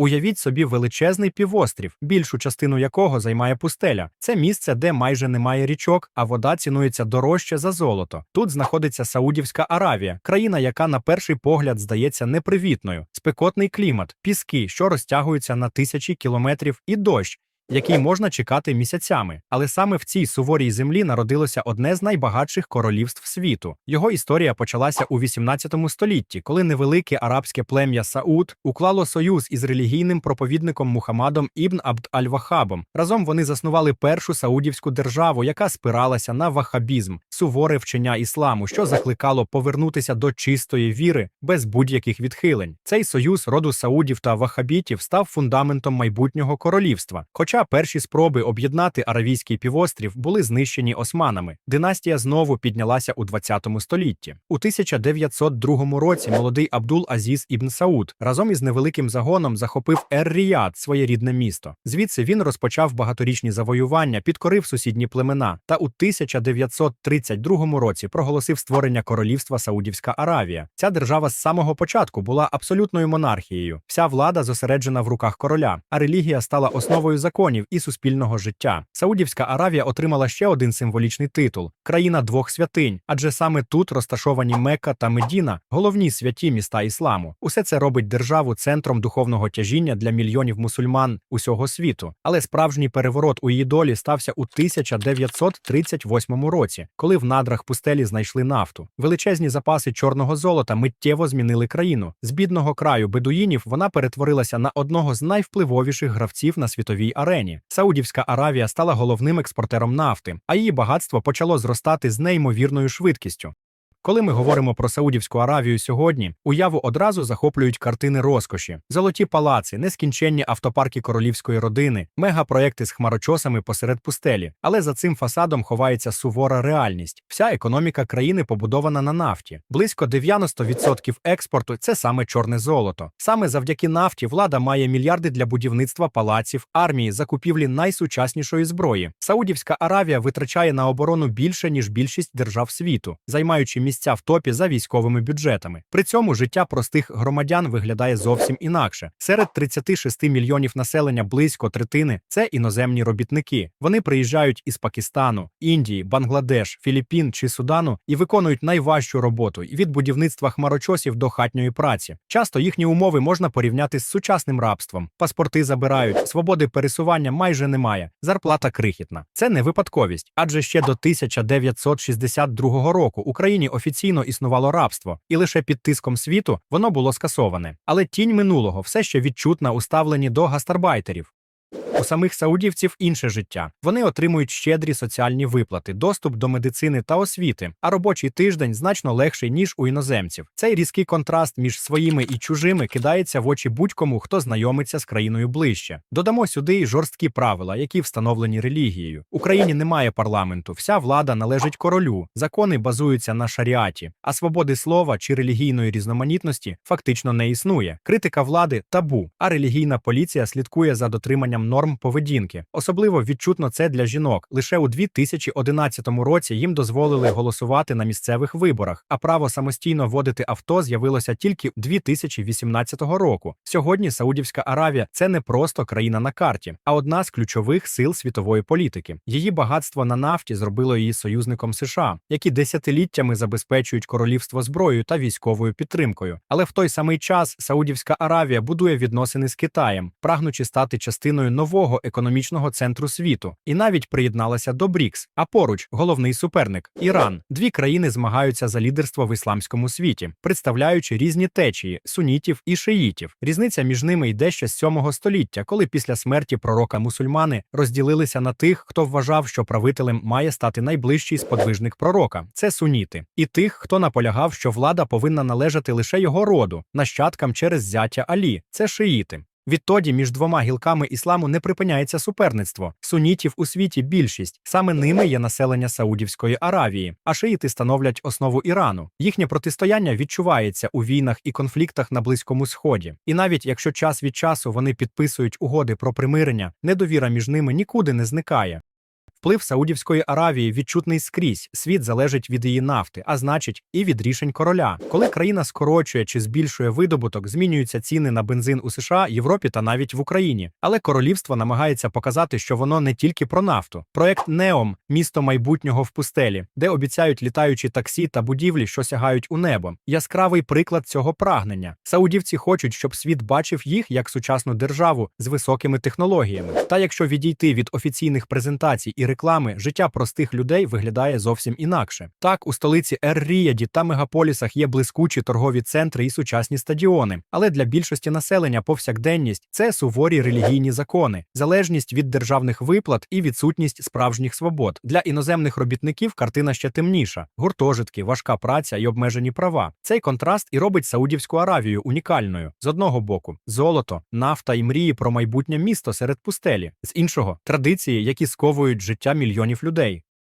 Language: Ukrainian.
Уявіть собі величезний півострів, більшу частину якого займає пустеля. Це місце, де майже немає річок, а вода цінується дорожче за золото. Тут знаходиться Саудівська Аравія, країна, яка на перший погляд здається непривітною, спекотний клімат, піски, що розтягуються на тисячі кілометрів, і дощ. Який можна чекати місяцями, але саме в цій суворій землі народилося одне з найбагатших королівств світу. Його історія почалася у 18 столітті, коли невелике арабське плем'я Сауд уклало союз із релігійним проповідником Мухаммадом ібн Абд аль-Вахабом. Разом вони заснували першу саудівську державу, яка спиралася на вахабізм, суворе вчення ісламу, що закликало повернутися до чистої віри без будь-яких відхилень. Цей союз роду саудів та вахабітів став фундаментом майбутнього королівства. Хоча перші спроби об'єднати Аравійський півострів були знищені османами, династія знову піднялася у 20 столітті. У 1902 році молодий Абдул Азіз ібн Сауд разом із невеликим загоном захопив Ер-Ріяд, своє рідне місто. Звідси він розпочав багаторічні завоювання, підкорив сусідні племена та у 1932 році проголосив створення королівства Саудівська Аравія. Ця держава з самого початку була абсолютною монархією. Вся влада зосереджена в руках короля, а релігія стала основою законів і суспільного життя. Саудівська Аравія отримала ще один символічний титул країна двох святинь, адже саме тут розташовані Мекка та Медіна, головні святі міста ісламу. Усе це робить державу центром духовного тяжіння для мільйонів мусульман усього світу. Але справжній переворот у її долі стався у 1938 році, коли в надрах пустелі знайшли нафту. Величезні запаси чорного золота миттєво змінили країну. З бідного краю бедуїнів вона перетворилася на одного з найвпливовіших гравців на світовій арені. Саудівська Аравія стала головним експортером нафти, а її багатство почало зростати з неймовірною швидкістю. Коли ми говоримо про Саудівську Аравію сьогодні, уяву одразу захоплюють картини розкоші, золоті палаци, нескінченні автопарки королівської родини, мегапроекти з хмарочосами посеред пустелі. Але за цим фасадом ховається сувора реальність. Вся економіка країни побудована на нафті. Близько 90% експорту це саме чорне золото. Саме завдяки нафті влада має мільярди для будівництва палаців, армії, закупівлі найсучаснішої зброї. Саудівська Аравія витрачає на оборону більше ніж більшість держав світу, займаючи місця в топі за військовими бюджетами. При цьому життя простих громадян виглядає зовсім інакше. Серед 36 мільйонів населення близько третини це іноземні робітники. Вони приїжджають із Пакистану, Індії, Бангладеш, Філіппін чи Судану і виконують найважчу роботу від будівництва хмарочосів до хатньої праці. Часто їхні умови можна порівняти з сучасним рабством. Паспорти забирають, свободи пересування майже немає. Зарплата крихітна. Це не випадковість, адже ще до 1962 року Україні офіційно існувало рабство, і лише під тиском світу воно було скасоване. Але тінь минулого все ще відчутна у ставленні до гастарбайтерів. У самих саудівців інше життя. Вони отримують щедрі соціальні виплати, доступ до медицини та освіти, а робочий тиждень значно легший ніж у іноземців. Цей різкий контраст між своїми і чужими кидається в очі будь-кому, хто знайомиться з країною ближче. Додамо сюди й жорсткі правила, які встановлені релігією. Україні немає парламенту, вся влада належить королю, закони базуються на шаріаті, а свободи слова чи релігійної різноманітності фактично не існує. Критика влади табу, а релігійна поліція слідкує за дотриманням норм поведінки. Особливо відчутно це для жінок. Лише у 2011 році їм дозволили голосувати на місцевих виборах, а право самостійно водити авто з'явилося тільки 2018 року. Сьогодні Саудівська Аравія це не просто країна на карті, а одна з ключових сил світової політики. Її багатство на нафті зробило її союзником США, які десятиліттями забезпечують королівство зброєю та військовою підтримкою. Але в той самий час Саудівська Аравія будує відносини з Китаєм, прагнучи стати частиною нового економічного центру світу, і навіть приєдналася до БРІКС. А поруч головний суперник Іран. Дві країни змагаються за лідерство в ісламському світі, представляючи різні течії сунітів і шиїтів. Різниця між ними йде ще з 7 століття, коли після смерті пророка мусульмани розділилися на тих, хто вважав, що правителем має стати найближчий сподвижник пророка це суніти, і тих, хто наполягав, що влада повинна належати лише його роду, нащадкам через зятя Алі, це шиїти. Відтоді між двома гілками ісламу не припиняється суперництво. Сунітів у світі більшість. Саме ними є населення Саудівської Аравії, а шиїти становлять основу Ірану. Їхнє протистояння відчувається у війнах і конфліктах на Близькому Сході. І навіть якщо час від часу вони підписують угоди про примирення, недовіра між ними нікуди не зникає. Вплив Саудівської Аравії відчутний скрізь. Світ залежить від її нафти, а значить, і від рішень короля. Коли країна скорочує чи збільшує видобуток, змінюються ціни на бензин у США, Європі та навіть в Україні. Але королівство намагається показати, що воно не тільки про нафту. Проект Неом місто майбутнього в пустелі, де обіцяють літаючі таксі та будівлі, що сягають у небо. Яскравий приклад цього прагнення. Саудівці хочуть, щоб світ бачив їх як сучасну державу з високими технологіями. Та якщо відійти від офіційних презентацій і реклами, життя простих людей виглядає зовсім інакше. Так, у столиці Ер-Ріяді та мегаполісах є блискучі торгові центри і сучасні стадіони. Але для більшості населення повсякденність це суворі релігійні закони, залежність від державних виплат і відсутність справжніх свобод. Для іноземних робітників картина ще темніша: гуртожитки, важка праця і обмежені права. Цей контраст і робить Саудівську Аравію унікальною. З одного боку, золото, нафта і мрії про майбутнє місто серед пустелі, з іншого традиції, які сковують життя мільйонів людей.